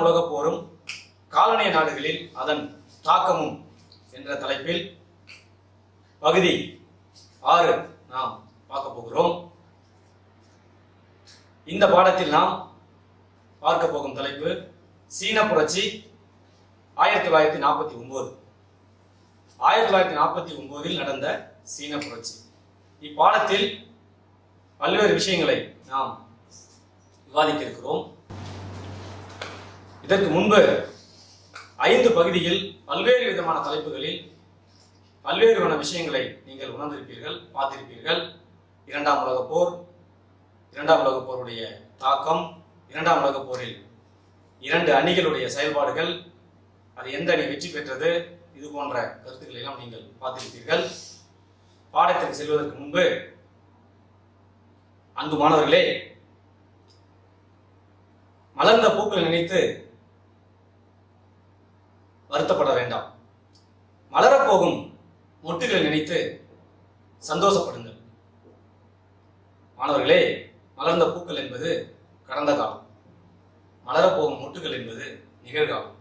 இரண்டாம் உலகப் போரும் காலனிய நாடுகளில் அதன் தாக்கமும் என்ற தலைப்பில் பகுதி ஆறு நாம் பார்க்க போகிறோம். இந்த பாடத்தில் நாம் பார்க்க போகும் தலைப்பு சீன புரட்சி ஆயிரத்தி தொள்ளாயிரத்தி நாற்பத்தி ஒன்பது ஆயிரத்தி தொள்ளாயிரத்தி நாற்பத்தி ஒன்பதில் நடந்த சீன புரட்சி இப்பாடத்தில் பல்வேறு விஷயங்களை நாம் விவாதிக்க இருக்கிறோம் இதற்கு முன்பு ஐந்து பகுதியில் பல்வேறு விதமான தலைப்புகளில் பல்வேறு விதமான விஷயங்களை நீங்கள் உணர்ந்திருப்பீர்கள் பார்த்திருப்பீர்கள். இரண்டாம் உலகப் போர் இரண்டாம் உலகப் போருடைய தாக்கம் இரண்டாம் உலகப் போரில் இரண்டு அணிகளுடைய செயல்பாடுகள் அது எந்த அணி வெற்றி பெற்றது இது போன்ற கருத்துக்களை எல்லாம் நீங்கள் பார்த்திருப்பீர்கள். பாடத்திற்கு செல்வதற்கு முன்பு அன்பு மாணவர்களே மலர்ந்த பூக்களை நினைத்து வருத்தப்பட வேண்டாம். மலரப்போகும் மொட்டுகளை நினைத்து சந்தோஷப்படுங்கள். மாணவர்களே மலர்ந்த பூக்கள் என்பது கடந்த காலம். மலரப்போகும் மொட்டுகள் என்பது நிகழ்காலம்.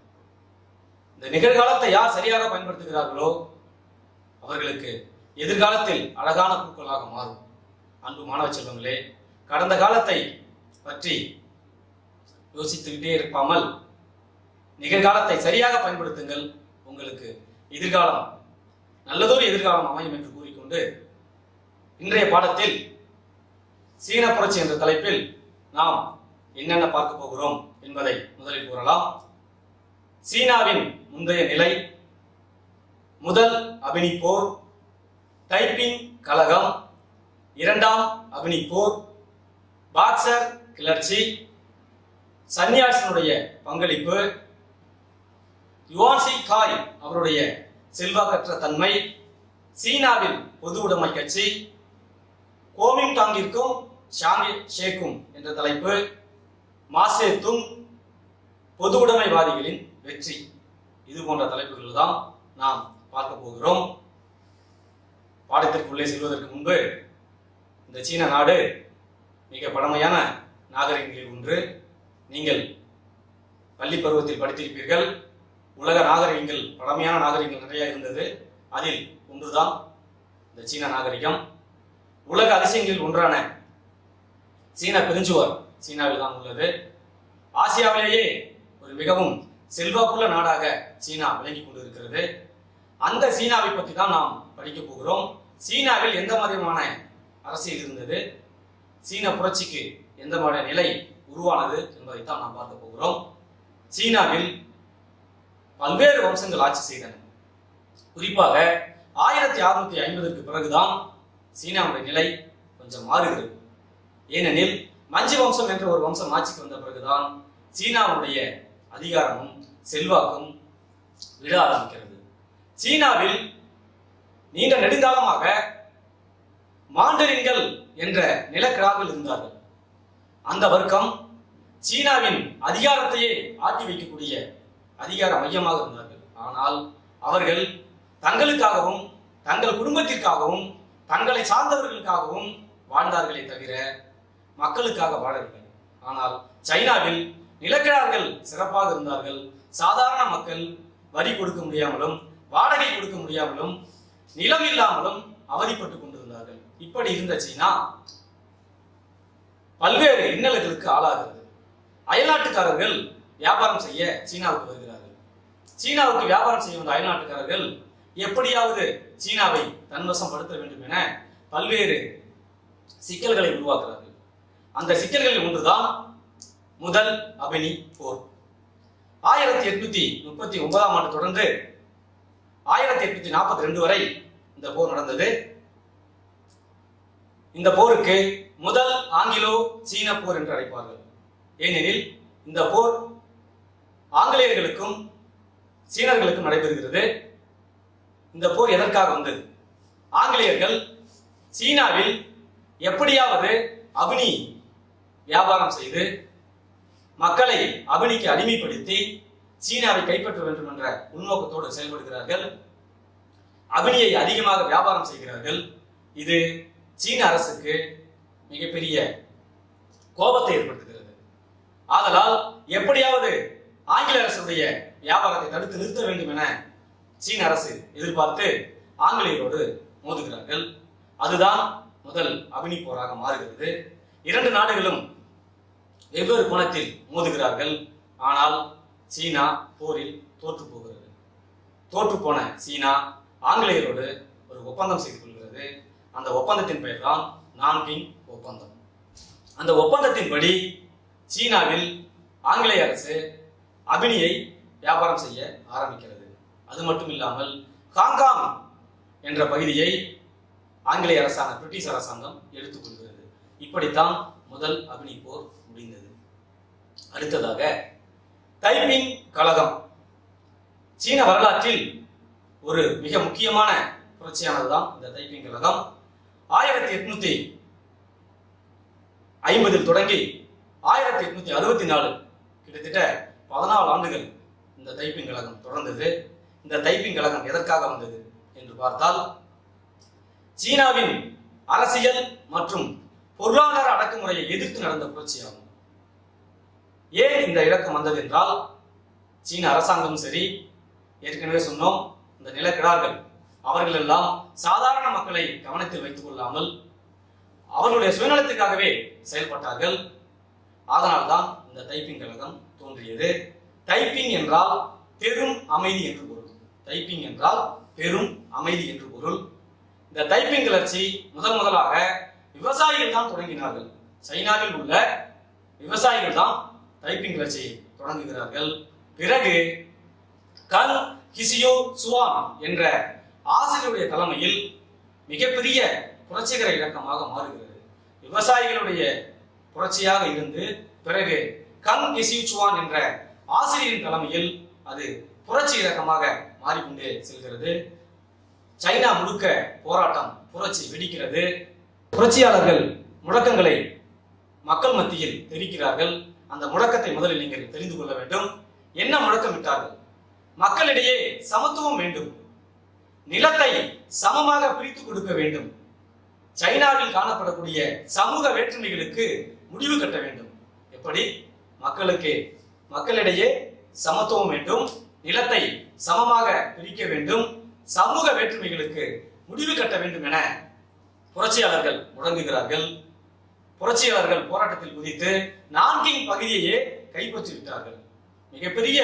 இந்த நிகழ்காலத்தை யார் சரியாக பயன்படுத்துகிறார்களோ அவர்களுக்கு எதிர்காலத்தில் அழகான பூக்களாக மாறும். அன்பு மாணவ செல்வங்களே கடந்த காலத்தை பற்றி யோசித்துக்கிட்டே இருப்பாமல் நிகழ்காலத்தை சரியாக பயன்படுத்துங்கள். உங்களுக்கு எதிர்காலம் நல்லதொரு எதிர்காலம் அமையும் என்று கூறிக்கொண்டு இன்றைய பாடத்தில் சீன புரட்சி என்ற தலைப்பில் நாம் என்னென்ன பார்க்க போகிறோம் என்பதை முதலில் கூறலாம். சீனாவின் முந்தைய நிலை முதல் அபினி போர் டைப்பிங் கழகம் இரண்டாம் அபினி போர் பாக்சர் கிளர்ச்சி சன்னியாசினுடைய பங்களிப்பு யுவான்சி காய் அவருடைய செல்வாக்கற்ற தன்மை சீனாவில் பொது உடைமை கட்சி கோமிங்டாங்கிற்கும் ஷாங்கி ஷேக்கும் என்ற தலைப்பு மாசே துங் பொது உடைமைவாதிகளின் வெற்றி. இது போன்ற தலைப்புகள் தான் நாம் பார்க்க போகிறோம். பாடத்திற்குள்ளே செல்வதற்கு முன்பு இந்த சீன நாடு மிக பழமையான நாகரிகங்களில் ஒன்று. நீங்கள் பள்ளி பருவத்தில் படித்திருப்பீர்கள். உலக நாகரிகங்கள் பழமையான நாகரிகங்கள் நிறைய இருந்தது. அதில் ஒன்றுதான் இந்த சீன நாகரிகம். உலக அதிசயங்களில் ஒன்றான சீன பெருஞ்சுவர் சீனாவில் தான் உள்ளது. ஆசியாவிலேயே ஒரு மிகவும் செல்வாக்குள்ள நாடாக சீனா விளங்கி கொண்டிருக்கிறது. அந்த சீனாவை பற்றி தான் நாம் படிக்க போகிறோம். சீனாவில் எந்த மாதிரியான அரசியல் இருந்தது? சீன புரட்சிக்கு எந்த மாதிரியான நிலை உருவானது என்பதைத்தான் நாம் பார்க்க போகிறோம். சீனாவில் பல்வேறு வம்சங்கள் ஆட்சி செய்தன. குறிப்பாக ஆயிரத்தி அறுநூத்தி ஐம்பதுக்கு பிறகுதான் சீனாவுடைய நிலை கொஞ்சம் மாறுகிறது. ஏனெனில் மஞ்சு வம்சம் என்ற ஒரு வம்சம் ஆட்சிக்கு வந்த பிறகுதான் சீனாவுடைய அதிகாரமும் செல்வாக்கும் விட ஆரம்பிக்கிறது. சீனாவில் நீண்ட நெடுங்காலமாக மாண்டரின்கள் என்ற நிலக்கிழார்கள் இருந்தார்கள். அந்த வர்க்கம் சீனாவின் அதிகாரத்தையே ஆட்டி வைக்கக்கூடிய அதிகார மையமாக இருந்தார்கள். ஆனால் அவர்கள் தங்களுக்காகவும் தங்கள் குடும்பத்திற்காகவும் தங்களை சார்ந்தவர்களுக்காகவும் வாழ்ந்தார்களே தவிர மக்களுக்காக வாழவில்லை. ஆனால் சைனாவில் நிலக்கிழார்கள் சிறப்பாக இருந்தார்கள். சாதாரண மக்கள் வரி கொடுக்க முடியாமலும் வாடகை கொடுக்க முடியாமலும் நிலம் இல்லாமலும் அவதிப்பட்டுக் கொண்டிருந்தார்கள். இப்படி இருந்த சீனா பல்வேறு இன்னல்களுக்கு ஆளாகிறது. அயல்நாட்டுக்காரர்கள் வியாபாரம் செய்ய சீனாவுக்கு வருகிறார்கள். சீனாவுக்கு வியாபாரம் செய்ய வந்த அயல்நாட்டுக்காரர்கள் எப்படியாவது சீனாவை தன்வசம் படுத்த வேண்டும் என பல்வேறு சிக்கல்களை உருவாக்குறார்கள் அந்த சிக்கல்களில் ஒன்றுதான் முதல் அபினி போர். ஆயிரத்தி எட்நூத்தி முப்பத்தி ஒன்பதாம் ஆண்டு தொடர்ந்து ஆயிரத்தி எட்நூத்தி நாற்பத்தி ரெண்டு வரை இந்த போர் நடந்தது. இந்த போருக்கு முதல் ஆங்கிலோ சீன போர் என்று அழைப்பார்கள். ஏனெனில் இந்த போர் ஆங்கிலேயர்களுக்கும் சீனர்களுக்கும் நடைபெறுகிறது. இந்த போர் எதற்காக வந்தது? ஆங்கிலேயர்கள் சீனாவில் எப்படியாவது அபினி வியாபாரம் செய்து மக்களை அபினிக்கு அடிமைப்படுத்தி சீனாவை கைப்பற்ற வேண்டும் என்ற உள்நோக்கத்தோடு செயல்படுகிறார்கள். அபினியை அதிகமாக வியாபாரம் செய்கிறார்கள். இது சீன அரசுக்கு மிகப்பெரிய கோபத்தை ஏற்படுத்துகிறது. ஆதலால் எப்படியாவது ஆங்கில அரசுடைய வியாபாரத்தை தடுத்து நிறுத்த வேண்டும் என சீன அரசு எதிர்பார்த்து ஆங்கிலேயரோடு மோதுகிறார்கள். அதுதான் முதல் அபினி போராக மாறுகிறது. இரண்டு நாடுகளும் வெவ்வேறு கோணத்தில் மோதுகிறார்கள். ஆனால் சீனா போரில் தோற்று போகிறது. தோற்று போன சீனா ஆங்கிலேயரோடு ஒரு ஒப்பந்தம் செய்து கொள்கிறது. அந்த ஒப்பந்தத்தின் பெயர் தான் நான்கிங் ஒப்பந்தம். அந்த ஒப்பந்தத்தின்படி சீனாவில் ஆங்கிலேய அரசு அபினியை வியாபாரம் செய்ய ஆரம்பிக்கிறது. அது மட்டும் இல்லாமல் ஹாங்காங் என்ற பகுதியை ஆங்கிலேய அரசாங்கம் பிரிட்டிஷ் அரசாங்கம் எடுத்துக்கொள்கிறது இப்படித்தான் முதல் அபினி போர் முடிந்தது. அடுத்ததாக தைப்பிங் கழகம். சீன வரலாற்றில் ஒரு மிக முக்கியமான புரட்சியானதுதான் இந்த தைப்பிங் கழகம். ஆயிரத்தி எட்நூத்தி ஐம்பதில் தொடங்கி ஆயிரத்தி எட்நூத்தி அறுபத்தி நாலு கிட்டத்தட்ட பதினாலு ஆண்டுகள் இந்த தைப்பிங் கழகம் தொடர்ந்தது. இந்த தைப்பிங் கழகம் எதற்காக வந்தது என்று பார்த்தால் சீனாவின் அரசியல் மற்றும் பொருளாதார அடக்குமுறையை எதிர்த்து நடந்த புரட்சியாகும். ஏன் இந்த இலக்கம் வந்தது என்றால் சீன அரசாங்கமும் சரி ஏற்கனவே சொன்னோம் இந்த நிலக்கிடார்கள் அவர்கள் எல்லாம் சாதாரண மக்களை கவனத்தில் வைத்துக் கொள்ளாமல் அவர்களுடைய சுயநலத்துக்காகவே செயல்பட்டார்கள். அதனால்தான் இந்த தைப்பிங் கழகம் தோன்றியது. டைப்பிங் என்றால் பெரும் அமைதி என்று பொருள். டைப்பிங் என்றால் பெரும் அமைதி என்று பொருள். இந்த டைப்பிங் கிளர்ச்சி முதன் முதலாக விவசாயிகள் தான் தொடங்கினார்கள். சைனாவில் உள்ள விவசாயிகள் தான் டைப்பிங் கிளர்ச்சியை தொடங்குகிறார்கள். பிறகு கல் கிசியோ சுவான் என்ற ஆசிரியருடைய தலைமையில் மிகப்பெரிய புரட்சிகர இலக்கமாக மாறுகிறது. விவசாயிகளுடைய புரட்சியாக இருந்து பிறகு கங் கிசியுச்சுவான் என்ற ஆசிரியரின் தலைமையில் அது புரட்சி இலக்கமாக மாறிக்கொண்டே செல்கிறது. சைனா முழுக்க போராட்டம் புரட்சி வெடிக்கிறது. புரட்சியாளர்கள் முழக்கங்களை மக்கள் மத்தியில் தெரிவிக்கிறார்கள். அந்த முழக்கத்தை முதலில் நீங்கள் தெரிந்து கொள்ள வேண்டும். என்ன முழக்கம் விட்டார்கள் மக்களிடையே சமத்துவம் வேண்டும். நிலத்தை சமமாக பிரித்து கொடுக்க வேண்டும். சைனாவில் காணப்படக்கூடிய சமூக வேற்றுமைகளுக்கு முடிவு கட்ட வேண்டும். எப்படி? மக்களுக்கு மக்களிடையே சமத்துவம் வேண்டும் நிலத்தை சமமாக பிரிக்க வேண்டும் சமூக வேற்றுமைகளுக்கு முடிவு கட்ட வேண்டும் என புரட்சியாளர்கள் முழங்குகிறார்கள். புரட்சியாளர்கள் போராட்டத்தில் குதித்து நான்கின் பகுதியையே கைப்பற்றி விட்டார்கள் மிகப்பெரிய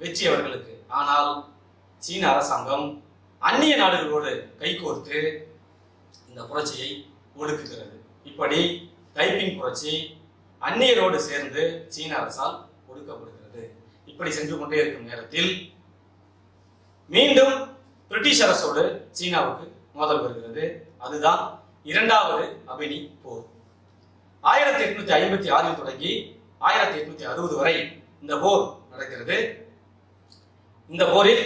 வெற்றி அவர்களுக்கு. ஆனால் சீன அரசாங்கம் அந்நிய நாடுகளோடு கைகோர்த்து இந்த புரட்சியை ஒடுக்குகிறது. இப்படி டைப்பிங் புரட்சி அந்நியரோடு சேர்ந்து சீன அரசால் ஒடுக்கப்படுகிறது. இப்படி சென்று கொண்டே இருக்கும் நேரத்தில் மீண்டும் பிரிட்டிஷ் அரசோடு சீனாவுக்கு மோதல் வருகிறது. அதுதான் இரண்டாவது அபினி போர். ஆயிரத்தி எட்நூத்தி ஐம்பத்தி ஆறில் தொடங்கி ஆயிரத்தி எட்நூத்தி அறுபது வரை இந்த போர் நடக்கிறது. இந்த போரில்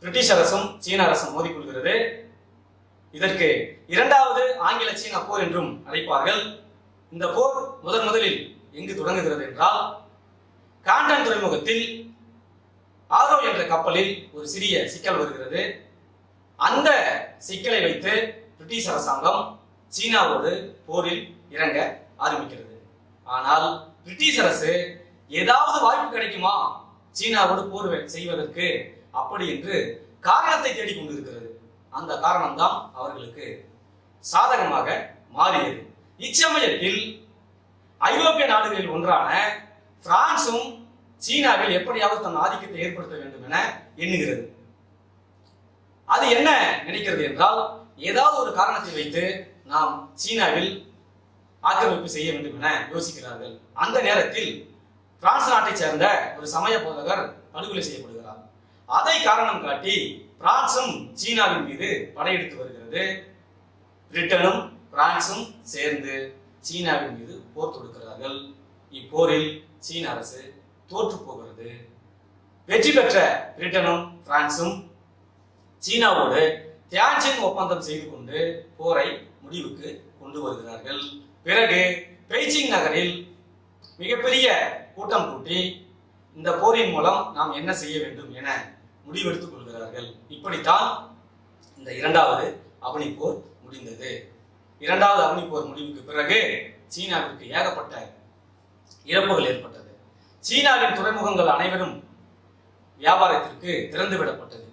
பிரிட்டிஷ் அரசும் சீன அரசும் மோதிக்கொள்கிறது. இதற்கு இரண்டாவது ஆங்கில சீன போர் என்றும் அழைப்பார்கள். இந்த போர் முதன் முதலில் எங்கு தொடங்குகிறது என்றால் காண்டன் துறைமுகத்தில் ஆரோ என்ற கப்பலில் ஒரு சிறிய சிக்கல் வருகிறது. அந்த சிக்கலை வைத்து பிரிட்டிஷ் அரசாங்கம் சீனாவோடு போரில் இறங்க ஆரம்பிக்கிறது. ஆனால் பிரிட்டிஷ் அரசு ஏதாவது வாய்ப்பு கிடைக்குமா? சீனாவோடு போர் செய்வதற்கு அப்படி என்று காரணத்தை தேடிக் கொண்டிருக்கிறது. அந்த காரணம்தான் அவர்களுக்கு சாதகமாக மாறியது. இச்சமயத்தில் ஐரோப்பிய நாடுகளில் ஒன்றான பிரான்சும் சீனாவில் எப்படியாவது தன் ஆதிக்கத்தை ஏற்படுத்த வேண்டும் என எண்ணுகிறது. அது என்ன நினைக்கிறது என்றால் ஏதாவது ஒரு காரணத்தை வைத்து நாம் சீனாவில் ஆக்கிரமிப்பு செய்ய வேண்டும் என யோசிக்கிறார்கள். அந்த நேரத்தில் பிரான்ஸ் நாட்டைச் சேர்ந்த ஒரு சமய போதகர் படுகொலை செய்யப்படுகிறார். அதை காரணம் காட்டி பிரான்சும் சீனாவின் மீது படையெடுத்து வருகிறது. பிரிட்டனும் பிரான்சும் சேர்ந்து சீனாவின் மீது போர் தொடுக்கிறார்கள். இப்போரில் சீன அரசு தோற்று போகிறது. வெற்றி பெற்ற பிரிட்டனும் பிரான்சும் சீனாவோடு தியான்சின் ஒப்பந்தம் செய்து கொண்டு போரை முடிவுக்கு கொண்டு வருகிறார்கள். பிறகு பெய்ஜிங் நகரில் மிகப்பெரிய கூட்டம் கூட்டி இந்த போரின் மூலம் நாம் என்ன செய்ய வேண்டும் என முடிவெடுத்துக் கொள்கிறார்கள். இப்படித்தான் இந்த இரண்டாவது அவனி போர் முடிந்தது. இரண்டாவது அக்னி போர் முடிவுக்கு பிறகு சீனாவிற்கு ஏகப்பட்ட இழப்புகள் ஏற்பட்டது. சீனாவின் துறைமுகங்கள் அனைவரும் வியாபாரத்திற்கு திறந்து விடப்பட்டது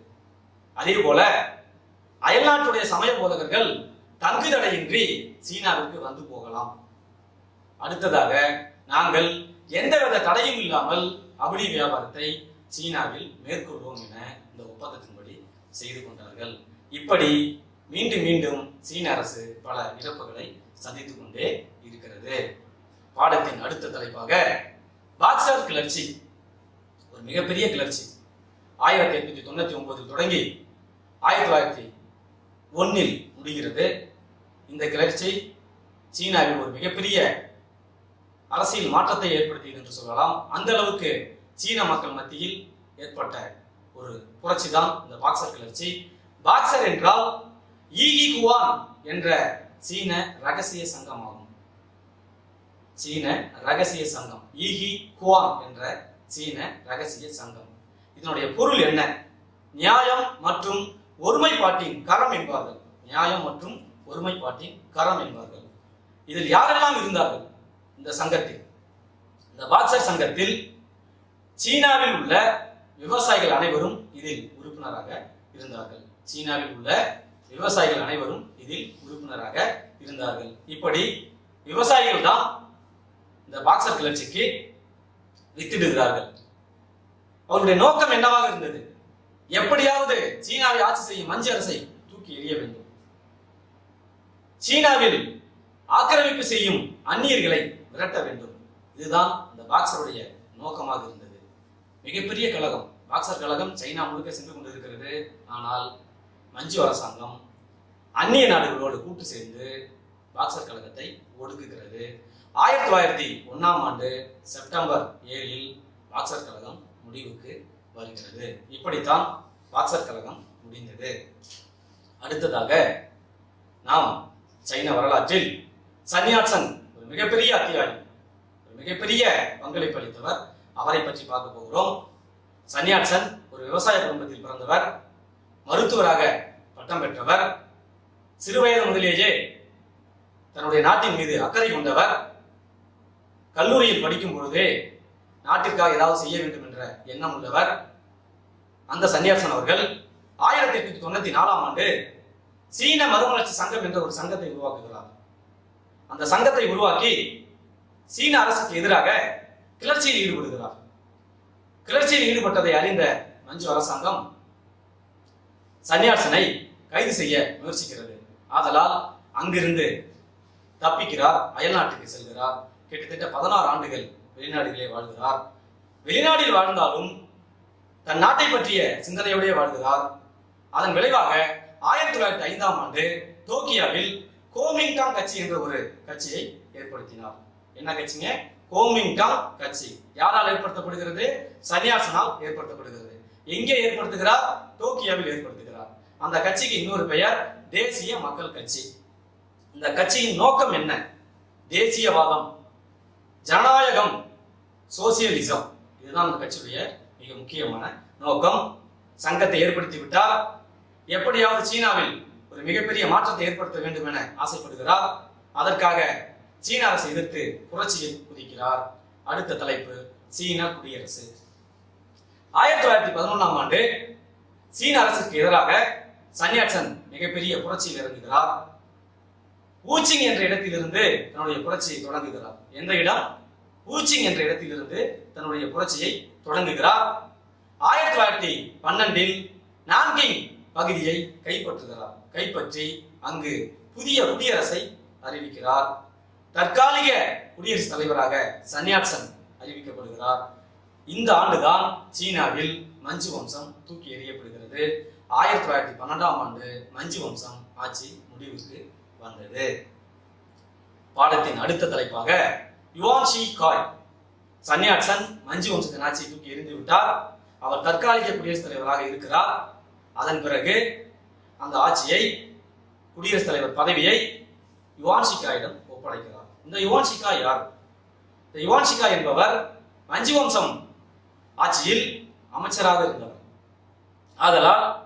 அதே போல அயல்நாட்டுடைய சமய போதகர்கள் தங்கு தடையின்றி சீனாவிற்கு வந்து போகலாம். அடுத்ததாக நாங்கள் எந்தவித தடையும் இல்லாமல் அபடி வியாபாரத்தை சீனாவில் மேற்கொள்வோம் என இந்த ஒப்பந்தத்தின்படி செய்து கொண்டார்கள். இப்படி மீண்டும் மீண்டும் சீன அரசு பல இழப்புகளை சந்தித்துக் கொண்டே இருக்கிறது. பாடத்தின் அடுத்த தலைப்பாக பாக்சர் கிளர்ச்சி. ஒரு மிகப்பெரிய கிளர்ச்சி. ஆயிரத்தி எட்நூத்தி தொண்ணூத்தி ஒன்பதில் தொடங்கி ஆயிரத்தி தொள்ளாயிரத்தி ஒன்னில் முடிகிறது. இந்த கிளர்ச்சி சீனாவில் ஒரு மிகப்பெரிய அரசியல் மாற்றத்தை ஏற்படுத்தியது என்று சொல்லலாம். அந்த அளவுக்கு சீன மக்கள் மத்தியில் ஏற்பட்ட ஒரு புரட்சி தான் இந்த பாக்சர் கிளர்ச்சி. பாக்சர் என்றால் ஈகிகுவான் என்ற சீன ரகசிய சங்கமாகும். சீன ரகசிய சங்கம். ஈகி குவான் என்ற சீன ரகசிய சங்கம். இதனுடைய பொருள் என்ன? நியாயம் மற்றும் ஒருமைப்பாட்டின் கரம் என்பார்கள். நியாயம் மற்றும் ஒருமைப்பாட்டின் கரம் என்பார்கள். இதில் யாரெல்லாம் இருந்தார்கள்? இந்த சங்கத்தில். இந்த பாக்சர் சங்கத்தில் சீனாவில் உள்ள விவசாயிகள் அனைவரும் இதில் உறுப்பினராக இருந்தார்கள். சீனாவில் உள்ள விவசாயிகள் அனைவரும் இதில் உறுப்பினராக இருந்தார்கள். இப்படி விவசாயிகள் தான் இந்த பாக்சர் கிளர்ச்சிக்கு வித்திடுகிறார்கள். அவருடைய நோக்கம் என்னவாக இருந்தது? எப்படியாவது சீனாவை ஆட்சி செய்யும் மஞ்சள் அரசை தூக்கி எறிய வேண்டும். சீனாவில் ஆக்கிரமிப்பு செய்யும் அந்நியர்களை விரட்ட வேண்டும். இதுதான் இந்த பாக்ஸருடைய நோக்கமாக இருந்தது. மிகப்பெரிய கழகம் பாக்ஸர் கழகம் சைனா முழுக்க சென்று கொண்டிருக்கிறது. ஆனால் மஞ்சு அரசாங்கம் அந்நிய நாடுகளோடு கூட்டு சேர்ந்து பாக்சர் கழகத்தை ஒடுக்குகிறது. ஆயிரத்தி தொள்ளாயிரத்தி ஒன்னாம் ஆண்டு செப்டம்பர் ஏழில் பாக்சர் கழகம் முடிவுக்கு வருகிறது. இப்படித்தான் பாக்சர் கழகம் முடிந்தது. அடுத்ததாக நாம் சைன வரலாற்றில் சன்யாட்சன் ஒரு மிகப்பெரிய அத்தியாயி ஒரு மிகப்பெரிய பங்களிப்பு அளித்தவர். அவரை பற்றி பார்க்க போகிறோம். சன்யாட்சன் ஒரு விவசாய குடும்பத்தில் பிறந்தவர். மருத்துவராக பட்டம் பெற்றவர். சிறுவயது முதலேயே தன்னுடைய நாட்டின் மீது அக்கறை கொண்டவர். கல்லூரியில் படிக்கும் பொழுது நாட்டிற்காக ஏதாவது செய்ய வேண்டும் என்ற எண்ணம் உள்ளவர். அந்த சன்னியாசன் அவர்கள் ஆயிரத்தி எட்நூத்தி தொண்ணூத்தி நாலாம் ஆண்டு சீன மறுமலர்ச்சி சங்கம் என்ற ஒரு சங்கத்தை உருவாக்குகிறார். அந்த சங்கத்தை உருவாக்கி சீன அரசுக்கு எதிராக கிளர்ச்சியில் ஈடுபடுகிறார். கிளர்ச்சியில் ஈடுபட்டதை அறிந்த மஞ்சு அரசாங்கம் சன்னியாசனை கைது செய்ய முயற்சிக்கிறது. ஆதலால் அங்கிருந்து தப்பிக்கிறார் அயல்நாட்டுக்கு செல்கிறார். கிட்டத்தட்ட பதினாறு ஆண்டுகள் வெளிநாடுகளே வாழ்கிறார். வெளிநாட்டில் வாழ்ந்தாலும் தன் நாட்டை பற்றிய சிந்தனையோடே வாழ்கிறார். அதன் விளைவாக ஆயிரத்தி தொள்ளாயிரத்தி ஐந்தாம் ஆண்டு டோக்கியோவில் கோமிங்டாங் கட்சி என்ற ஒரு கட்சியை ஏற்படுத்தினார். என்ன கட்சிங்க? கோமிங்டாங் கட்சி. யாரால் ஏற்படுத்தப்படுகிறது? சன்னியாசனால் ஏற்படுத்தப்படுகிறது. எங்கே ஏற்படுத்துகிறார்? டோக்கியோவில் ஏற்படுத்துகிறார். அந்த கட்சிக்கு இன்னொரு பெயர் தேசிய மக்கள் கட்சி. இந்த கட்சியின் நோக்கம் என்ன? தேசியவாதம் ஜனநாயகம் சோசியலிசம். இதுதான் அந்த கட்சியுடைய மிக முக்கியமான நோக்கம். சங்கத்தை ஏற்படுத்தி விட்டால் எப்படியாவது சீனாவில் ஒரு மிகப்பெரிய மாற்றத்தை ஏற்படுத்த வேண்டும் என ஆசைப்படுகிறார். அதற்காக சீன அரசை எதிர்த்து புரட்சியில் குதிக்கிறார். அடுத்த தலைப்பு சீன குடியரசு. ஆயிரத்தி தொள்ளாயிரத்தி பதினொன்றாம் ஆண்டு சீன அரசுக்கு எதிராக சன்னியாட்சன் மிகப்பெரிய புரட்சியில் இறங்குகிறார். ஊச்சிங் என்ற இடத்திலிருந்து தன்னுடைய புரட்சியை தொடங்குகிறார். எந்த இடம்? ஊச்சிங் என்ற இடத்திலிருந்து தன்னுடைய புரட்சியை தொடங்குகிறார். ஆயிரத்தி தொள்ளாயிரத்தி பன்னெண்டில் நான்கிங் பகுதியை கைப்பற்றுகிறார். கைப்பற்றி அங்கு புதிய குடியரசை அறிவிக்கிறார். தற்காலிக குடியரசுத் தலைவராக சன்னியாட்சன் அறிவிக்கப்படுகிறார். இந்த ஆண்டுதான் சீனாவில் மஞ்சு வம்சம் தூக்கி எறியப்படுகிறது. ஆயிரத்தி தொள்ளாயிரத்தி பன்னெண்டாம் ஆண்டு மஞ்சு வம்சம் ஆட்சி முடிவுக்கு வந்தது. பாடத்தின் அடுத்த தலைப்பாக யுவான் ஷி காய் சன்னியாட்சன் மஞ்சு வம்சத்தின் ஆட்சியை தூக்கி எரிந்து விட்டார். அவர் தற்காலிக குடியரசுத் தலைவராக இருக்கிறார். அதன் பிறகு அந்த ஆட்சியை குடியரசுத் தலைவர் பதவியை யுவான் ஷிகாயிடம் ஒப்படைக்கிறார். இந்த யுவான் ஷிகா யார்? இந்த யுவான் ஷிகா என்பவர் மஞ்சு வம்சம் ஆட்சியில் அமைச்சராக இருந்தவர். ஆதலால்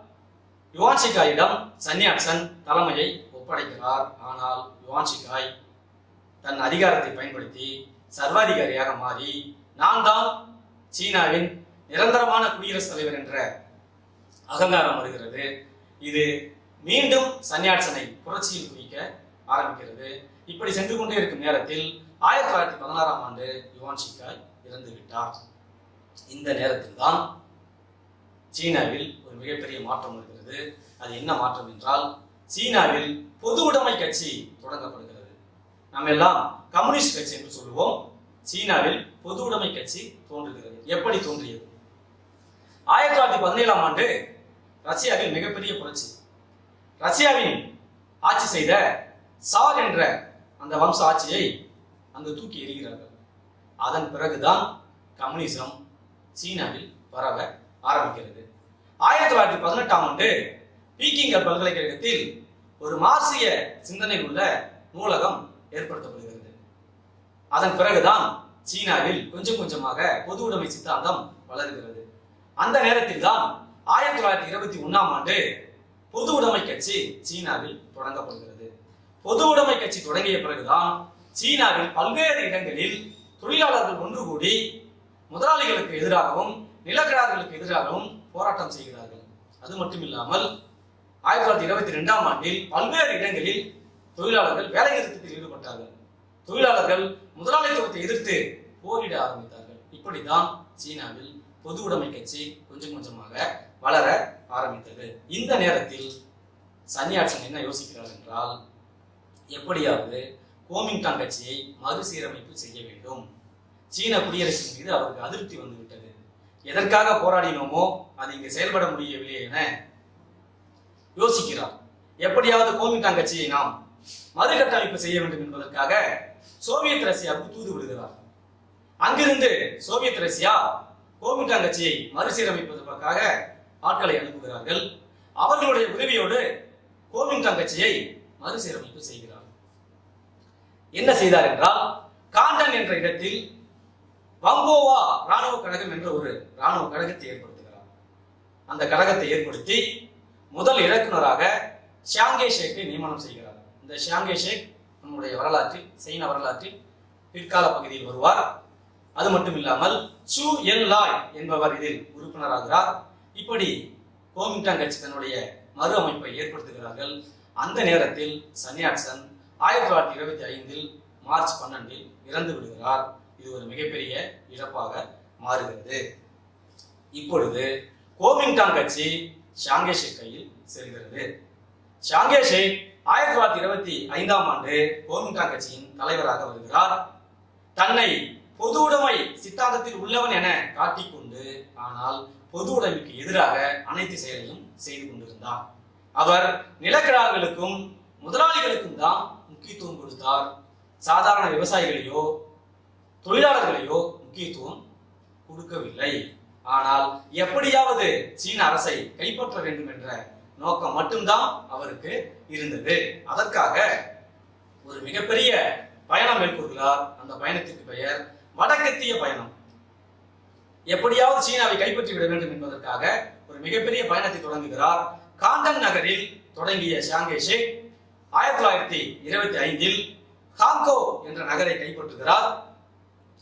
யுவான்சிகாயிடம் சன்னியாசன் தலைமையை ஒப்படைக்கிறார். ஆனால் யுவான்ஷிகாய் தன் அதிகாரத்தை பயன்படுத்தி சர்வாதிகாரியாக மாறி நான் தான் சீனாவின் நிரந்தரமான குடியரசுத் தலைவர் என்ற அகங்காரம் வருகிறது. இது மீண்டும் சன்யாட்சனை புரட்சியில் குவிக்க ஆரம்பிக்கிறது. இப்படி சென்று கொண்டே இருக்கும் நேரத்தில் ஆயிரத்தி தொள்ளாயிரத்தி பதினாறாம் ஆண்டு யுவான் ஷிகாய் இறந்து விட்டார். இந்த நேரத்தில் தான் சீனாவில் ஒரு மிகப்பெரிய மாற்றம் வருகிறது. அது என்ன மாற்றம் என்றால் சீனாவில் பொது உடைமை கட்சி தொடங்கப்படுகிறது. நம்ம எல்லாம் கம்யூனிஸ்ட் கட்சி என்று சொல்லுவோம். சீனாவில் பொது உடைமை கட்சி தோன்றுகிறது. எப்படி தோன்றியது? ஆயிரத்தி தொள்ளாயிரத்தி பதினேழாம் ஆண்டு ரஷ்யாவில் மிகப்பெரிய புரட்சி. ரஷ்யாவின் ஆட்சி செய்த சார் என்ற அந்த வம்ச ஆட்சியை அங்கு தூக்கி எறிகிறார்கள். அதன் பிறகுதான் கம்யூனிசம் சீனாவில் பரவ ஆரம்பிக்கிறது. ஆயிரத்தி தொள்ளாயிரத்தி பதினெட்டாம் ஆண்டு பீக்கிங்கர் பல்கலைக்கழகத்தில் ஒரு மார்சிய சிந்தனை உள்ள நூலகம் ஏற்படுத்தப்படுகிறது. அதன் பிறகுதான் சீனாவில் கொஞ்சம் கொஞ்சமாக பொது உடைமை சித்தாந்தம் வளர்கிறது. அந்த நேரத்தில் தான் ஆயிரத்தி தொள்ளாயிரத்தி இருபத்தி ஒன்னாம் ஆண்டு பொது உடைமை கட்சி சீனாவில் தொடங்கப்படுகிறது. பொது உடைமை கட்சி தொடங்கிய பிறகுதான் சீனாவில் பல்வேறு இடங்களில் தொழிலாளர்கள் ஒன்று கூடி முதலாளிகளுக்கு எதிராகவும் நிலக்கிழார்களுக்கு எதிராகவும் போராட்டம் செய்கிறார்கள். அது மட்டும் இல்லாமல் ஆயிரத்தி தொள்ளாயிரத்தி இருபத்தி ரெண்டாம் ஆண்டில் பல்வேறு இடங்களில் தொழிலாளர்கள் வேலை நிறுத்தத்தில் ஈடுபட்டார்கள். தொழிலாளர்கள் முதலாளித்துவத்தை எதிர்த்து போரிட ஆரம்பித்தார்கள். இப்படித்தான் சீனாவில் பொது உடைமை கட்சி கொஞ்சம் கொஞ்சமாக வளர ஆரம்பித்தது. இந்த நேரத்தில் சன்னியாட்சன் என்ன யோசிக்கிறார் என்றால் எப்படியாவது கோமிங்டாங் கட்சியை மறுசீரமைப்பு செய்ய வேண்டும். சீன குடியரசின் மீது அவருக்கு அதிருப்தி வந்துவிட்டது. எதற்காக போராடினோமோ அது இங்கு செயல்பட முடியவில்லை என யோசிக்கிறார். எப்படியாவது கோமிங்டாங் கட்சியை நாம் மறுகட்டமைப்பு செய்ய வேண்டும் என்பதற்காக சோவியத் ரஷ்யாவுக்கு தூது விடுகிறார். அங்கிருந்து சோவியத் ரஷ்யா கோமிங்டாங் கட்சியை மறுசீரமைப்பதற்காக ஆட்களை அனுப்புகிறார்கள். அவர்களுடைய உதவியோடு கோமிங்டாங் கட்சியை மறுசீரமைப்பு செய்கிறார். என்ன செய்தார் என்றால் காண்டன் என்ற இடத்தில் பங்கோவா ராணுவ கழகம் என்ற ஒரு ராணுவ கழகத்தை ஏற்படுத்துகிறார். அந்த கழகத்தை ஏற்படுத்தி முதல் இயக்குனராக ஷியாங்கே ஷேக்கை நியமனம் செய்கிறார். இந்த ஷியாங்கே ஷேக் நம்முடைய வரலாற்றில் சீன வரலாற்றில் பிற்கால பகுதியில் வருவார். அது மட்டும் இல்லாமல் சு என் லாய் என்பவர் இதில் உறுப்பினராகிறார். இப்படி கோமிங்டாங் கட்சி தன்னுடைய மறு அமைப்பை ஏற்படுத்துகிறார்கள். அந்த நேரத்தில் சன்னியாட்சன் ஆயிரத்தி தொள்ளாயிரத்தி இருபத்தி ஐந்தில் மார்ச் பன்னெண்டில் இறந்து விடுகிறார். இது ஒரு மிகப்பெரிய இழப்பாக மாறுகிறது. இப்பொழுது கோமிங்டாங் கட்சி ஷாங்கே கையில் செல்கிறது. ஷாங்கே ஷேக் ஆயிரத்தி தொள்ளாயிரத்தி இருபத்தி ஐந்தாம் ஆண்டு கோமிங்டாங் கட்சியின் தலைவராக வருகிறார். தன்னை பொது உடைமை சித்தாந்தத்தில் உள்ளவன் என காட்டிக்கொண்டு ஆனால் பொது உடைமைக்கு எதிராக அனைத்து செயலையும் செய்து கொண்டிருந்தார் அவர் நிலக்கிழார்களுக்கும் முதலாளிகளுக்கும் தான் முக்கியத்துவம் கொடுத்தார். சாதாரண விவசாயிகளையோ தொழிலாளர்களையோ முக்கியத்துவம் கொடுக்கவில்லை. ஆனால் எப்படியாவது சீன அரசை கைப்பற்ற வேண்டும் என்ற நோக்கம் மட்டும்தான் அவருக்கு இருந்தது. அதற்காக ஒரு மிகப்பெரிய பயணம் மேற்கொள்கிறார். அந்த பயணத்திற்கு பெயர் வடக்கத்திய பயணம். எப்படியாவது சீனாவை கைப்பற்றி விட வேண்டும் என்பதற்காக ஒரு மிகப்பெரிய பயணத்தை தொடங்குகிறார். காண்டன் நகரில் தொடங்கிய ஷாங்கே ஷேக் ஆயிரத்தி தொள்ளாயிரத்தி இருபத்தி ஐந்தில் ஹாங்கோ என்ற நகரை கைப்பற்றுகிறார்.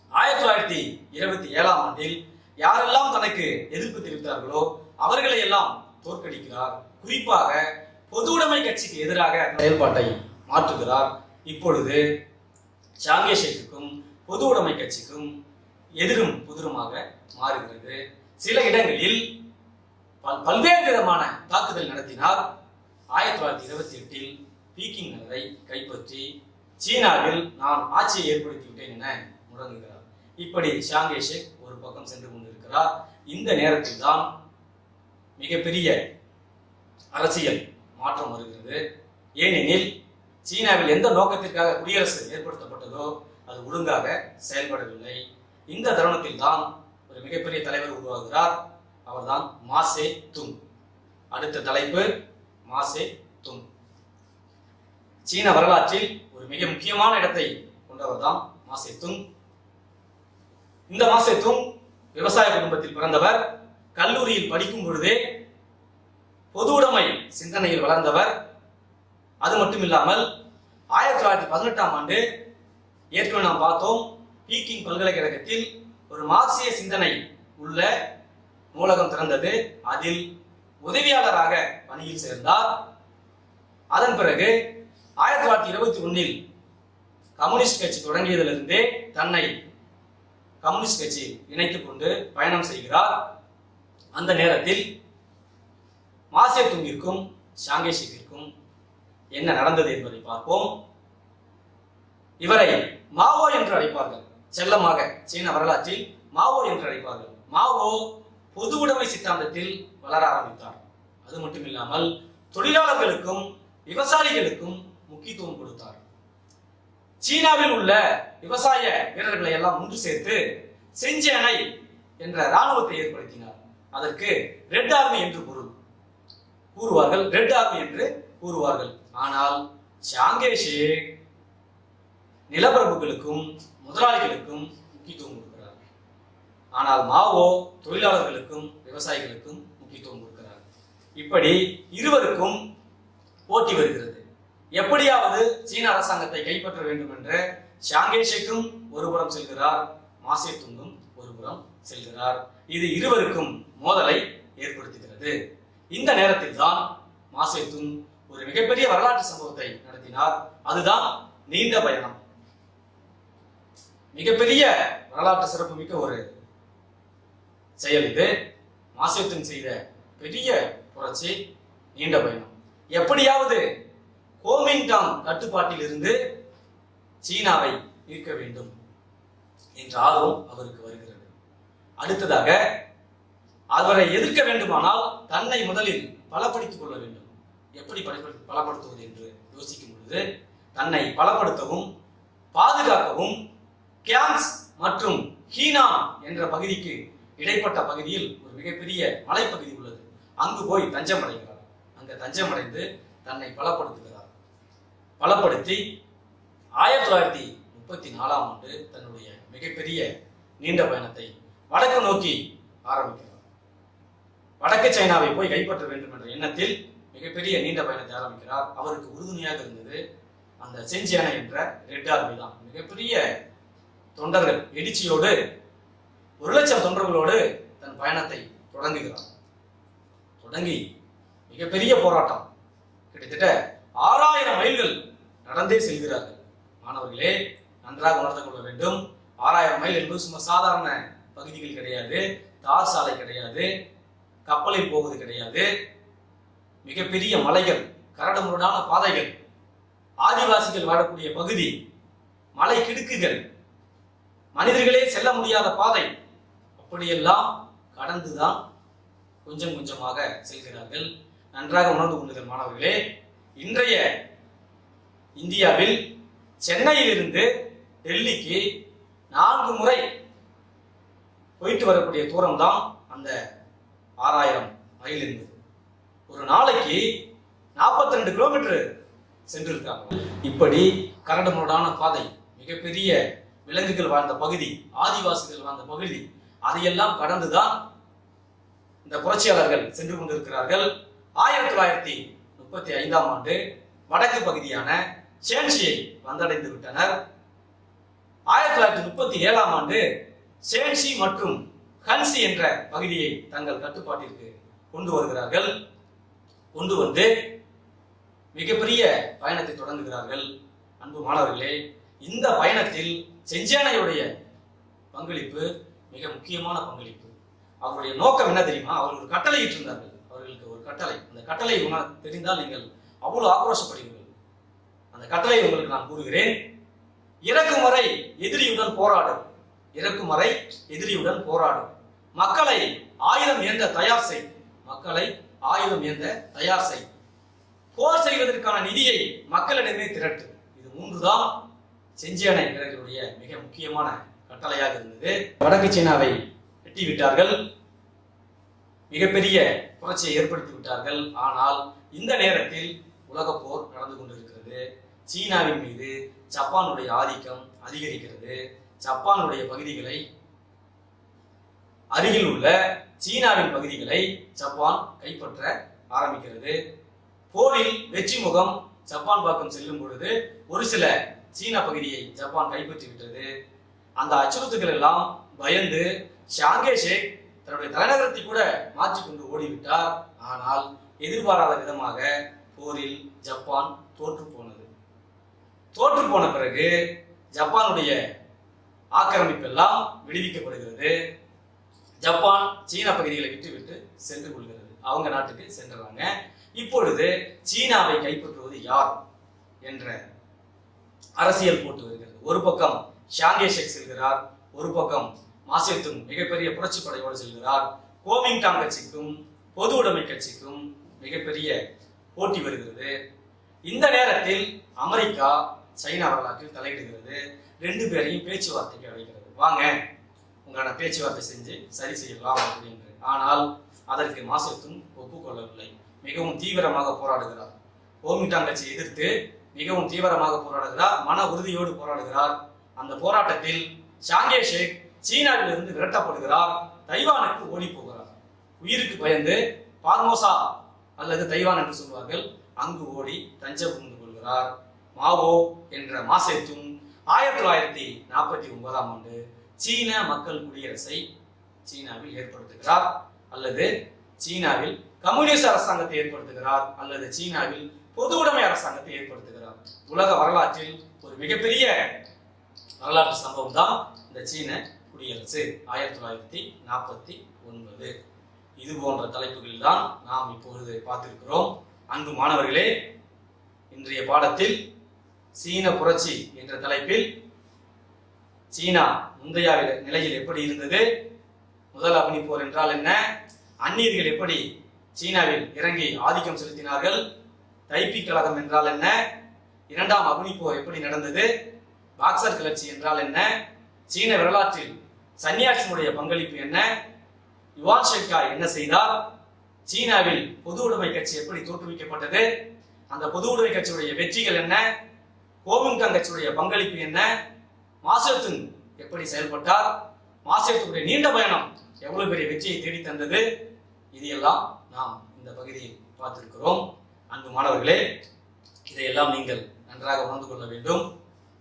ஆயிரத்தி தொள்ளாயிரத்தி இருபத்தி ஏழாம் ஆண்டில் யாரெல்லாம் தனக்கு எதிர்ப்பு தெரிவித்தார்களோ அவர்களை எல்லாம் தோற்கடிக்கிறார். குறிப்பாக பொது உடைமை கட்சிக்கு எதிராக செயல்பாட்டை மாற்றுகிறார். இப்பொழுது ஷாங்கே ஷேக்குக்கும் பொது உடைமை கட்சிக்கும் எதிரும் புதிருமாக மாறுகிறது. சில இடங்களில் பல்- பல்வேறு விதமான தாக்குதல் நடத்தினார். ஆயிரத்தி தொள்ளாயிரத்தி இருபத்தி எட்டில் பீக்கிங் நகரை கைப்பற்றி சீனாவில் நான் ஆட்சியை ஏற்படுத்திவிட்டேன் என முழங்குகிறார். இப்படி ஷாங்கே ஷேக் ஒரு பக்கம் சென்று கொண்டிருக்கிறார். இந்த நேரத்தில் தான் மிகப்பெரிய அரசியல் மாற்றம் வருகிறது. ஏனெனில் சீனாவில் எந்த நோக்கத்திற்காக குடியரசு ஏற்படுத்தப்பட்டதோ அது ஒழுங்காக செயல்படவில்லை. இந்த தருணத்தில் தான் ஒரு மிகப்பெரிய தலைவர் உருவாகிறார். அவர்தான் மாசே துங் அடுத்த தலைப்பு மாசே துங் சீன வரலாற்றில் ஒரு மிக முக்கியமான இடத்தை கொண்டவர் தான் மாசே துங் இந்த மாசத்தும் விவசாய குடும்பத்தில் பிறந்தவர் கல்லூரியில் படிக்கும் பொழுதே பொதுவுடைமை சிந்தனையில் வளர்ந்தவர். அது மட்டும் இல்லாமல் ஆயிரத்தி தொள்ளாயிரத்தி பதினெட்டாம் ஆண்டு ஏற்கனவே நாம் பார்த்தோம் பீக்கிங் பல்கலைக்கழகத்தில் ஒரு மார்க்சிய சிந்தனை உள்ள நூலகம் திறந்தது. அதில் உதவியாளராக பணியில் சேர்ந்தார். அதன் பிறகு ஆயிரத்தி தொள்ளாயிரத்தி இருபத்தி ஒன்னில் கம்யூனிஸ்ட் கட்சி தொடங்கியதிலிருந்தே தன்னை கம்யூனிஸ்ட் கட்சி இணைத்துக் கொண்டு பயணம் செய்கிறார். அந்த நேரத்தில் மாசே துங்கிற்கும் ஷாங்கே ஷிக்கிற்கும் என்ன நடந்தது என்பதை பார்ப்போம். இவரை மாவோ என்று அழைப்பார்கள். செல்லமாக சீன வரலாற்றில் மாவோ என்று அழைப்பார்கள். மாவோ பொது உடைமை சித்தாந்தத்தில் வளர ஆரம்பித்தார். அது மட்டும் இல்லாமல் தொழிலாளர்களுக்கும் விவசாயிகளுக்கும் முக்கியத்துவம் கொடுத்தார். சீனாவில் உள்ள விவசாய வீரர்களை எல்லாம் ஒன்று சேர்த்து செஞ்சேனை என்ற ராணுவத்தை ஏற்படுத்தினார். அதற்கு ரெட் ஆர்மி என்று பொருள் கூறுவார்கள். ரெட் ஆர்மி என்று கூறுவார்கள். ஆனால் ஷாங்கே ஷேக் நிலப்பரப்புகளுக்கும் முதலாளிகளுக்கும் முக்கியத்துவம் கொடுக்கிறார். ஆனால் மாவோ தொழிலாளர்களுக்கும் விவசாயிகளுக்கும் முக்கியத்துவம் கொடுக்கிறார். இப்படி இருவருக்கும் போட்டி வருகிறது. எப்படியாவது சீன அரசாங்கத்தை கைப்பற்ற வேண்டும் என்று ஷாங்கேஷுக்கும் ஒருபுறம் செல்கிறார் மாசே துங்கும் ஒருபுறம் செல்கிறார். இது இருவருக்கும் மோதலை ஏற்படுத்துகிறது. இந்த நேரத்தில் தான் மாசே துங் ஒரு மிகப்பெரிய வரலாற்று சம்பவத்தை நடத்தினார். அதுதான் நீண்ட பயணம். மிகப்பெரிய வரலாற்று சிறப்புமிக்க ஒரு செயல் இது. மாசேத்துங் செய்த பெரிய புரட்சி நீண்ட பயணம். எப்படியாவது கோமிங்டாங் கட்டுப்பாட்டில் இருந்து சீனாவை மீட்க வேண்டும் என்ற ஆர்வம் அவருக்கு வருகிறது. அடுத்ததாக அவரை எதிர்க்க வேண்டுமானால் தன்னை முதலில் பலப்படுத்திக் கொள்ள வேண்டும். எப்படி பலப்படு- பலப்படுத்துவது என்று யோசிக்கும் பொழுது தன்னை பலப்படுத்தவும் பாதுகாக்கவும் கியான்ஸ் மற்றும் ஹீனா என்ற பகுதிக்கு இடைப்பட்ட பகுதியில் ஒரு மிகப்பெரிய மலைப்பகுதி உள்ளது. அங்கு போய் தஞ்சமடைகிறார். அங்க தன்னை பலப்படுத்துகிறார். பலப்படுத்தி ஆயிரத்தி தொள்ளாயிரத்தி முப்பத்தி நாலாம் ஆண்டு தன்னுடைய மிகப்பெரிய நீண்ட பயணத்தை வடக்கு நோக்கி ஆரம்பிக்கிறார். வடக்கு சைனாவை போய் கைப்பற்ற வேண்டும் என்ற எண்ணத்தில் மிகப்பெரிய நீண்ட பயணத்தை ஆரம்பிக்கிறார். அவருக்கு உறுதுணையாக இருந்தது அந்த செஞ்சியானை என்ற ரெட் ஆர்மி தான். மிகப்பெரிய தொண்டர்கள் எடிச்சியோடு ஒரு லட்சம் தொண்டர்களோடு தன் பயணத்தை தொடங்குகிறார். தொடங்கி மிகப்பெரிய போராட்டம். கிட்டத்தட்ட ஆறாயிரம் மைல்கள் நடந்தே செல்கிறார்கள் மாணவர்களே நன்றாக உணர்ந்து கொள்ள வேண்டும். ஆறாயிரம் மைல் என்பது சும்மா சாதாரண பகுதிகள் கிடையாது. தார் சாலை கிடையாது. கப்பலில் போவது கிடையாது. மிகப்பெரிய மலைகள் கரடுமுரடான பாதைகள் ஆதிவாசிகள் வாழக்கூடிய பகுதி மலை கிடுக்குகள் மனிதர்களே செல்ல முடியாத பாதை அப்படியெல்லாம் கடந்துதான் கொஞ்சம் கொஞ்சமாக செல்கிறார்கள். நன்றாக உணர்ந்து கொள்ளுங்கள் மாணவர்களே. இன்றைய இந்தியாவில் சென்னையிலிருந்து டெல்லிக்கு நான்கு முறை போயிட்டு வரக்கூடிய தூரம் தான் அந்த ஆறாயிரம் மைல் என்பது. ஒரு நாளைக்கு 42 ரெண்டு கிலோமீட்டர் சென்றிருக்காங்க இப்படி கரடுமுரடான பாதை மிகப்பெரிய விலங்குகள் வாழ்ந்த பகுதி ஆதிவாசிகள் வாழ்ந்த பகுதி அதையெல்லாம் கடந்துதான் இந்த புரட்சியாளர்கள் சென்று கொண்டிருக்கிறார்கள். ஆயிரத்தி தொள்ளாயிரத்தி முப்பத்தி ஐந்தாம் ஆண்டு வடக்கு பகுதியான ஷேன்ஷியை வந்தடைந்து விட்டனர். ஆயிரத்தி தொள்ளாயிரத்தி முப்பத்தி ஏழாம் ஆண்டு ஷேன்ஷி மற்றும் ஹன்சி என்ற பகுதியை தங்கள் கட்டுப்பாட்டிற்கு கொண்டு வருகிறார்கள். கொண்டு வந்து மிகப்பெரிய பயணத்தை தொடங்குகிறார்கள். அன்பு மாணவர்களே இந்த பயணத்தில் செஞ்சேனையுடைய பங்களிப்பு மிக முக்கியமான பங்களிப்பு. அவருடைய நோக்கம் என்ன தெரியுமா? அவர்கள் ஒரு கட்டளை இருந்தார்கள் அவர்களுக்கு ஒரு கட்டளை. அந்த கட்டளை தெரிந்தால் நீங்கள் அவ்வளவு ஆக்ரோஷப்படுவீர்கள். அந்த கட்டளை உங்களுக்கு நான் கூறுகிறேன். இறக்கும் வரை எதிரியுடன் போராடும். இறக்கும் வரை எதிரியுடன் போராடும். மக்களை ஆயுதம் ஏந்த தயார் செய். மக்களை ஆயுதம் ஏந்த தயார் செய். போர் செய்வதற்கான நிதியை மக்களிடமே திரட்டு. இது மூன்றுதான் செஞ்சியானை வீரர்களுடைய மிக முக்கியமான கட்டளையாக இருந்தது. வடக்கு சீனாவை வெட்டி விட்டார்கள் மிகப்பெரிய புரட்சியை ஏற்படுத்தி விட்டார்கள் ஆனால் இந்த நேரத்தில் உலக போர் நடந்து கொண்டிருக்கிறது. சீனாவின் மீது ஜப்பானுடைய ஆதிக்கம் அதிகரிக்கிறது. ஜப்பானுடைய பகுதிகளை அருகில் உள்ள சீனாவின் பகுதிகளை ஜப்பான் கைப்பற்ற ஆரம்பிக்கிறது. போரில் வெற்றி முகம் ஜப்பான் பக்கம் செல்லும் பொழுது ஒரு சில சீன பகுதியை ஜப்பான் கைப்பற்றி விட்டது. அந்த அச்சுறுத்துகள் எல்லாம் பயந்து ஷாங்கே ஷேக் தன்னுடைய தலைநகரத்தை கூட மாற்றிக்கொண்டு ஓடிவிட்டார். ஆனால் எதிர்பாராத விதமாக போரில் ஜப்பான் தோற்று போனது. தோற்று போன பிறகு ஜப்பானுடைய ஆக்கிரமிப்பெல்லாம் விடுவிக்கப்படுகிறது. ஜப்பான் சீன பகுதிகளை விட்டுவிட்டு சென்று கொள்கிறது. அவங்க நாட்டுக்கு சென்றாங்க இப்பொழுது சீனாவை கைப்பற்றுவது யார் என்ற அரசியல் போட்டு வருகிறது. ஒரு பக்கம் ஷாங்கே ஷேக் செல்கிறார் ஒரு பக்கம் மாசியத்தும் மிகப்பெரிய புரட்சி படையோடு செல்கிறார். கோமிங்டாங் கட்சிக்கும் பொது உடைமை கட்சிக்கும் மிகப்பெரிய போட்டி வருகிறது. இந்த நேரத்தில் அமெரிக்கா சைனா வரலாற்றில் தலையிடுகிறது. ரெண்டு பேரையும் பேச்சுவார்த்தைக்கு அழைக்கிறது. வாங்க உங்களான பேச்சுவார்த்தை செஞ்சு சரி செய்யலாம் அப்படின்னு ஆனால் அதற்கு மாசத்தும் ஒப்புக்கொள்ளவில்லை. மிகவும் தீவிரமாக போராடுகிறார். ஓமிட்டாங் கட்சி எதிர்த்து மிகவும் தீவிரமாக போராடுகிறார். மன உறுதியோடு போராடுகிறார். அந்த போராட்டத்தில் ஷாங்கே ஷேக் சீனாவிலிருந்து விரட்டப்படுகிறார். தைவானுக்கு ஓடி போகிறார் உயிருக்கு பயந்து பார்மோசா அல்லது தைவான் என்று சொல்வார்கள். அங்கு ஓடி தஞ்சம் புகுந்து கொள்கிறார். மாவோ என்ற மாசேத்தும் ஆயிரத்தி தொள்ளாயிரத்தி நாற்பத்தி ஒன்பதாம் ஆண்டு சீன மக்கள் குடியரசை சீனாவில் ஏற்படுத்துகிறார் அல்லது சீனாவில் கம்யூனிஸ்ட் அரசாங்கத்தை ஏற்படுத்துகிறார் அல்லது சீனாவில் பொது உடைமை அரசாங்கத்தை ஏற்படுத்துகிறார். உலக வரலாற்றில் ஒரு மிகப்பெரிய வரலாற்று சம்பவம் தான் இந்த சீன குடியரசு ஆயிரத்தி தொள்ளாயிரத்தி நாற்பத்தி ஒன்பது. இது போன்ற தலைப்புகளில் தான் நாம் இப்பொழுது பார்த்திருக்கிறோம். அன்பு மாணவர்களே இன்றைய பாடத்தில் சீன புரட்சி என்ற தலைப்பில் சீனா முந்தைய நிலையில் எப்படி இருந்தது? முதல் அக்னி போர் என்றால் என்ன? அந்நியர்கள் எப்படி சீனாவில் இறங்கி ஆதிக்கம் செலுத்தினார்கள்? தைப்பி கழகம் என்றால் என்ன? இரண்டாம் அக்னி போர் எப்படி நடந்தது? பாக்சர் கிளர்ச்சி என்றால் என்ன? சீன வரலாற்றில் சன்னியாசினுடைய பங்களிப்பு என்ன? யுவான் ஷெக்கா என்ன செய்தார்? சீனாவில் பொது உடைமை கட்சி எப்படி தோற்றுவிக்கப்பட்டது? அந்த பொது உடைமை கட்சியுடைய வெற்றிகள் என்ன? கோமிங்டாங் கட்சியுடைய பங்களிப்பு என்ன? மாசத்துங் எப்படி செயல்பட்டார்? மாசத்துடைய நீண்ட பயணம் எவ்வளவு பெரிய வெற்றியை தேடி தந்தது? இதையெல்லாம் நாம் இந்த பகுதியில் பார்த்திருக்கிறோம். அன்பு மாணவர்களே இதையெல்லாம் நீங்கள் நன்றாக உணர்ந்து கொள்ள வேண்டும்.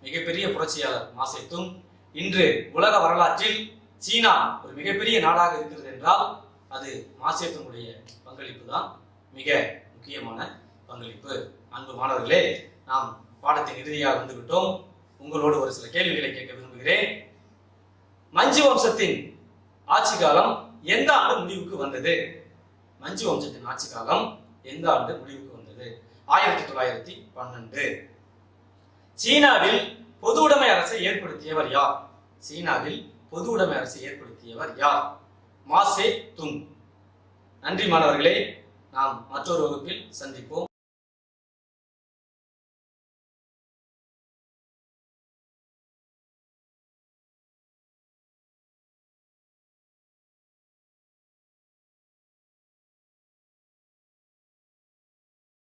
மிகப்பெரிய புரட்சியாளர் மாசேத்தும் இன்று உலக வரலாற்றில் சீனா ஒரு மிகப்பெரிய நாடாக இருக்கிறது என்றால் அது மாசேத்துங்களுடைய பங்களிப்பு தான் மிக முக்கியமான பங்களிப்பு. அன்பு மாணவர்களே நாம் பாடத்தின் இறுதியாக வந்துவிட்டோம். உங்களோடு ஒரு சில கேள்விகளை கேட்க விரும்புகிறேன். மஞ்சு வம்சத்தின் ஆட்சி காலம் எந்த ஆண்டு முடிவுக்கு வந்தது? மஞ்சு வம்சத்தின் ஆட்சி காலம் எந்த ஆண்டு முடிவுக்கு வந்தது? ஆயிரத்தி தொள்ளாயிரத்தி பன்னெண்டு. சீனாவில் பொது உடைமை அரசை ஏற்படுத்தியவர் யார்? சீனாவில் பொது உடைமை அரசை ஏற்படுத்தியவர் யார்? மாசே துங். நன்றி மாணவர்களே நாம் மற்றொரு வகுப்பில் சந்திப்போம்.